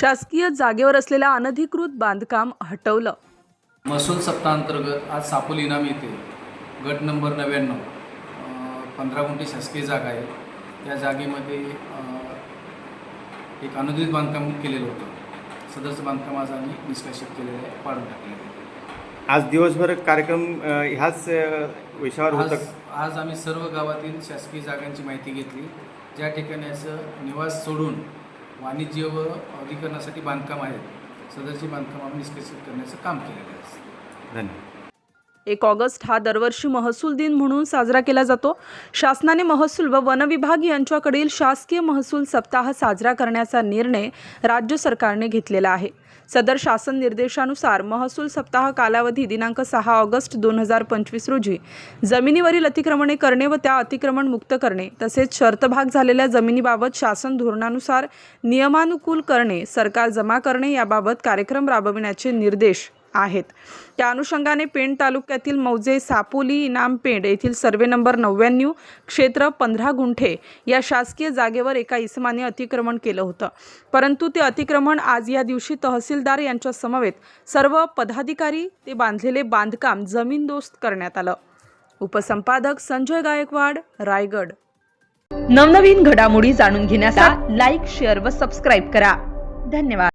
शासकीय जागेवर असलेल्या अनधिकृत बांधकाम हटवलं. महसूल सप्ताहांतर्गत आज सापोल इनाम येथे. गट नंबर नव्याण्णव. पंधरा गुंठे शासकीय जागा आहे. या जागेमध्ये एक अनुदानित बांधकाम केलेलं होतं. सदरचं बांधकाम आज आम्ही निष्कासित केलेलं आहे पाडून टाकलेलं आहे. आज दिवसभर कार्यक्रम ह्याच विषयावर होतं आज आम्ही सर्व गावातील शासकीय जागांची माहिती घेतली. ज्या ठिकाणी असं निवास सोडून वाणिज्य व अधिकरणासाठी बांधकाम आहेत. सदरची बांधकाम आम्ही निष्कासित करण्याचं काम केलेलं आहे. धन्यवाद. एक ऑगस्ट हा दरवर्षी महसूल दिन म्हणून साजरा केला जातो. शासनाने महसूल व वन विभाग यांच्याकडील शासकीय महसूल सप्ताह साजरा करण्याचा निर्णय राज्य सरकारने घेतलेला आहे. सदर शासन निर्देशानुसार महसूल सप्ताह कालावधी दिनांक सहा ऑगस्ट दोन हजार पंचवीस रोजी. जमिनीवरील अतिक्रमणे करणे व त्या अतिक्रमण मुक्त करणे तसेच शर्तभाग झालेल्या जमिनीबाबत शासन धोरणानुसार नियमानुकूल करणे सरकार जमा करणे याबाबत कार्यक्रम राबविण्याचे निर्देश आहेत. त्या अनुषंगाने पेण तालुक्यातील मौजे सापोली इनाम पेंड येथील सर्वे नंबर नव्याण्णव क्षेत्र पंधरा गुंठे या शासकीय जागेवर एका इसमाने अतिक्रमण केलं होतं. परंतु ते अतिक्रमण आज या दिवशी तहसीलदार यांच्या समवेत सर्व पदाधिकारी ते बांधलेले बांधकाम जमीनदोस्त करण्यात आलं. उपसंपादक संजय गायकवाड रायगड. नवनवीन घडामोडी जाणून घेण्यासाठी लाईक शेअर व सबस्क्राईब करा. धन्यवाद.